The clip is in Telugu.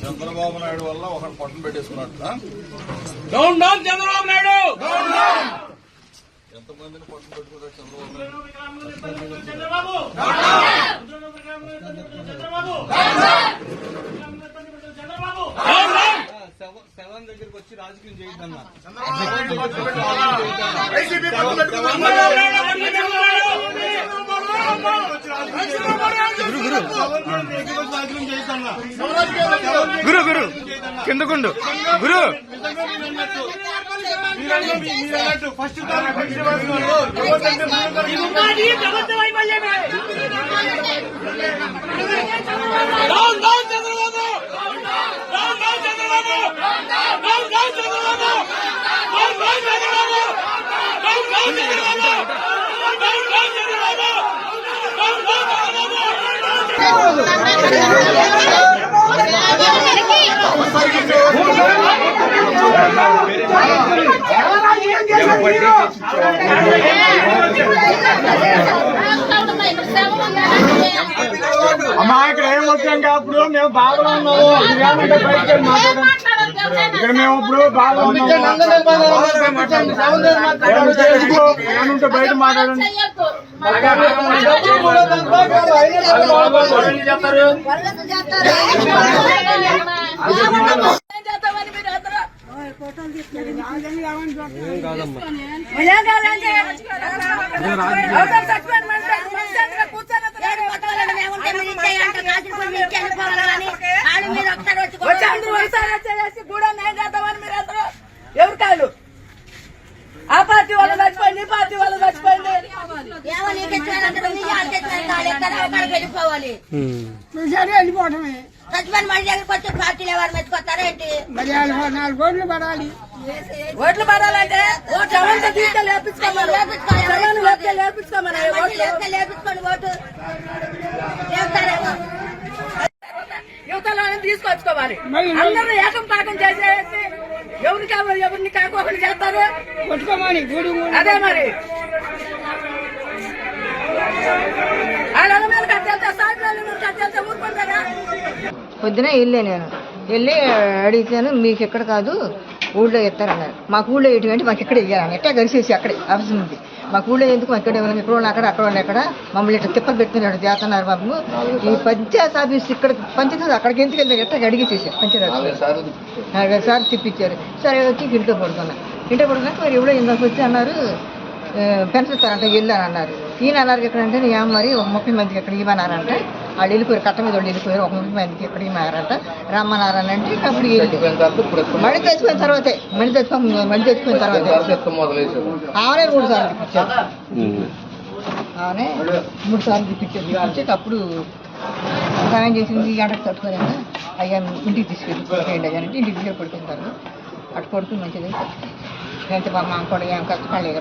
చంద్రబాబు నాయుడు వల్ల ఒకటి పట్టణం పెట్టేసుకున్నట్టు డౌన్ డౌన్ చంద్రబాబు నాయుడు! ఎంతమందిని పట్టణం పెట్టుకున్నాడు చంద్రబాబు శవం దగ్గరికి వచ్చి రాజకీయం చేయొద్దన్న. గురు గురు కిందకుండు గురు ఫస్ట్ ఉన్నది ప్రభుత్వ వైఫల్యమే డౌన్ డౌన్ చంద్రబాబు అమ్మా ఇక్కడ ఏం వచ్చాం అప్పుడు మేము బాగా ఉన్నాము ఇదేమంటే బయటికి వెళ్ళి మాట్లాడండి. ఇక్కడ మేము ఇప్పుడు బాగా బయట మాట్లాడండి వ్యవసాయం వచ్చేసి కూడా నేను చేద్దామని మీరు అందరూ ఎవరు కాదు ఆ పార్టీ వాళ్ళు చచ్చిపోయింది ఈ పార్టీ వాళ్ళు చచ్చిపోయింది. వెళ్ళిపోవడమే. చచ్చిపోయిన మనిషి దగ్గరికి వచ్చి పార్టీలు ఎవరు మెచ్చుకొస్తారేంటి మరి వాళ్ళు నాలుగు ఓట్లు పడాలి. ఓట్లు పడాలంటే లేపించుకోమని లేపితే ఓటు. యువతలను తీసుకొచ్చుకోవాలి. అందరూ ఏకం పాకం చేసేసి ఎవరికి కావాలి ఎవరిని కాకోకుండా చేస్తారు? కొట్టుకోమని అదే మరి. పొద్దున వెళ్ళే నేను. వెళ్ళి అడిగితేను మీకు ఎక్కడ కాదు ఊళ్ళో ఇస్తారన్నారు మాకు ఊళ్ళో ఎటువంటి మాకు ఇక్కడ ఇయ్యాలని ఎట్టా కలిసేసి అక్కడే ఆఫీస్ ఉంది మాకు ఊళ్ళో ఎందుకు? ఇక్కడ ఉన్న అక్కడ అక్కడ అక్కడ. మమ్మల్ని ఇట్లా తిప్పలు పెడుతున్నాడు చేస్తున్నారు బాబు. ఈ పంచాయత్ ఆఫీస్ ఇక్కడ పంచాయతీ అక్కడికి ఎందుకు వెళ్ళి ఎట్టా అడిగేసేసి పంచాయత్ నాలుగైదు సార్లు తిప్పించారు. సరే వచ్చి ఇంట్లో పడుకున్నా. ఇంట్లో పడుకున్నాక మరి ఎవడో ఇందాక వచ్చి అన్నారు ఇస్తారంట వెళ్ళాను అన్నారు ఈయన అన్నారు అంటే ఏం మరి ఒక ముప్పై మందికి ఎక్కడ ఇవ్వనారంట. వాళ్ళు వెళ్ళిపోయారు కట్ట మీద వాళ్ళు వెళ్ళిపోయారు ఒక ముప్పై మందికి ఎక్కడ ఇవ్వనారంట రమ్మన్నారని అంటే అప్పుడు మళ్ళీ తెచ్చిపోయిన తర్వాతే మళ్ళీ తెచ్చుకో మళ్ళీ తెచ్చిపోయిన తర్వాత ఆమెనే మూడు సార్లు తిప్పించారు ఆమెనే మూడు సార్లు తిప్పించారు తిప్పించాక అప్పుడు సహాయం చేసింది ఈ గంటకు తట్టుకోలేక అయ్యా ఇంటికి తీసుకెళ్ళి. పడుకోండి అయ్యా అంటే ఇంటికి తీసుకెళ్ళి పడుకుంటారు. అటు పడుకుని మంచిది ఎంత మా మామ కూడా ఏం కష్టపడలేదు